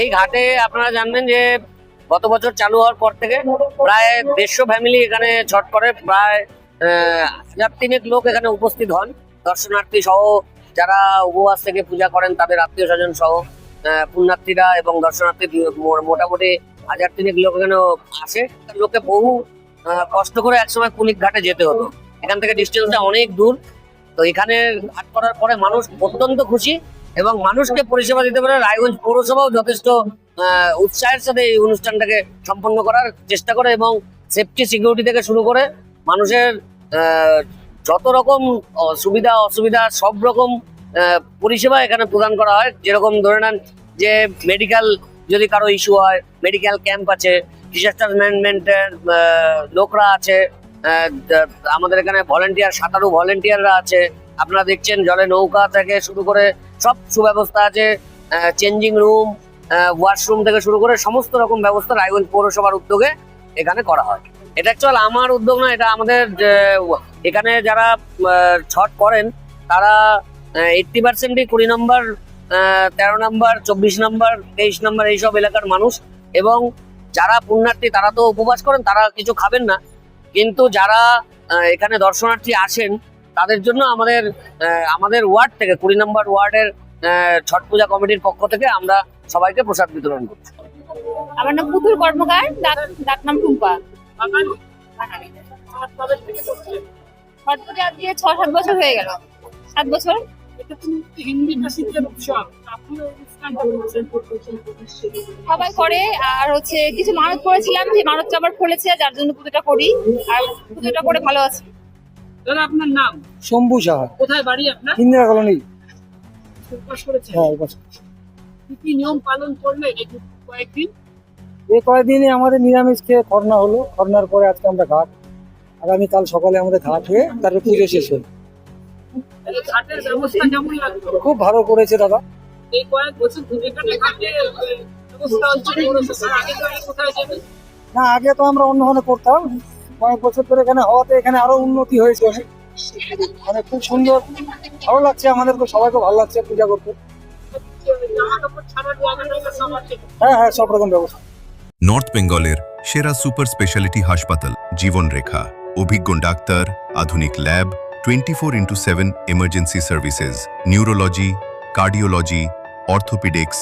এই ঘাটে আপনারা জানবেন যে গত বছর চালু হওয়ার পর থেকে প্রায় দেড়শো ফ্যামিলি এখানে ছট করে, প্রায় হাজার তিনেক লোক এখানে উপস্থিত হন। দর্শনার্থী সহ যারা উপবাস থেকে পূজা করেন, তাদের আত্মীয় স্বজন সহ পুণ্যার্থীরা এবং দর্শনার্থী মোটামুটি হাজার তিনেক লোক এখানে আসে। লোকে বহু কষ্ট করে একসময় কুলিক ঘাটে যেতে হতো। এখান থেকে ডিস্টেন্সটা অনেক দূর। তো এখানে ঘাট করার পরে মানুষ অত্যন্ত খুশি। এবং মানুষকে পরিষেবা দিতে পারে রায়গঞ্জ পৌরসভাও যথেষ্ট উৎসাহের সাথে এই অনুষ্ঠানটাকে সম্পন্ন করার চেষ্টা করে এবং সেফটি সিকিউরিটি থেকে শুরু করে মানুষের যত রকম সুবিধা অসুবিধা, সব রকম পরিষেবা এখানে প্রদান করা হয়। যেরকম ধরে নেন যে মেডিকেল যদি কারও ইস্যু হয় মেডিকেল ক্যাম্প আছে ডিজাস্টার ম্যানেজমেন্টের লোকরা আছে আমাদের এখানে ভলেন্টিয়ার সাঁতারু ভলেন্টিয়াররা আছে। আপনারা দেখছেন জলে নৌকা থেকে শুরু করে সব সুব্যবস্থা আছে চেঞ্জিং রুম ওয়াশরুম থেকে শুরু করে সমস্ত রকম ব্যবস্থা রায়গঞ্জ পৌরসভার উদ্যোগে এখানে করা হয়। এটা অ্যাকচুয়াল আমার উদ্যোগ না, এটা আমাদের এখানে যারা ছট করেন, তারা এইটটি পার্সেন্টই কুড়ি নম্বর তেরো নম্বর চব্বিশ নম্বর তেইশ নম্বর এইসব এলাকার মানুষ এবং যারা পুণ্যার্থী তারা তো উপবাস করেন, তারা কিছু খাবেন না। কিন্তু যারা এখানে দর্শনার্থী আসেন তাদের জন্য আমাদের আমাদের ওয়ার্ড থেকে কুড়ি নম্বর ওয়ার্ডের ছট পূজা কমিটির পক্ষ থেকে আমরা সবাইকে প্রসাদ বিতরণ করছি। আমার নাম পুতুল কর্মকার ডাক নাম টুম্পা। ছট পুজো আজকে ছ সাত বছর হয়ে গেল। সাত বছর? সবাই করে আর হচ্ছে কিছু মানত করেছিলাম যে মানতটা আবার ফলেছে যার জন্য পুজোটা করি। আর পুজোটা করে ভালো আছে। দাদা আপনার নাম? শম্ভু সাহা। কোথায় বাড়ি আপনার? ইন্দিরা কলোনি। করেছেন? হ্যাঁ এই কি কি নিয়ম পালন করলেন এই কয়েকদিন? এই কয়েকদিনে আমাদের নিরামিষ খেয়ে খরনা হলো। খরনার পরে আজকে আমরা ঘাট। আগামীকাল সকালে আমাদের ঘাট হয়ে তারপরে পুজো শেষ হলো। ঘাটের ব্যবস্থা কেমন লাগল? খুব ভালো করেছে দাদা। এই কয়েক বছর এখানে ঘাটে ব্যবস্থা হচ্ছে আগে তো আগে কোথায় যাবেন? না আগে তো আমরা অন্যখানে করতাম। কয়েক বছর ধরে এখানে হওয়াতে এখানে আরও উন্নতি হয়েছে। মানে খুব সুন্দর। ভালো লাগছে আমাদেরকে, সবাইকে ভালো লাগছে পূজা করতে। হ্যাঁ হ্যাঁ সব রকম ব্যবস্থা। নর্থ বেঙ্গলের সেরা সুপার স্পেশালিটি হাসপাতাল, জীবনরেখা। অভিজ্ঞ ডাক্তার, আধুনিক lab twenty four into seven emergency services, neurology, cardiology, orthopaedics,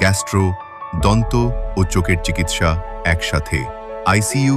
gastro, দন্ত ও চোখের চিকিৎসা একসাথে। আইসিইউ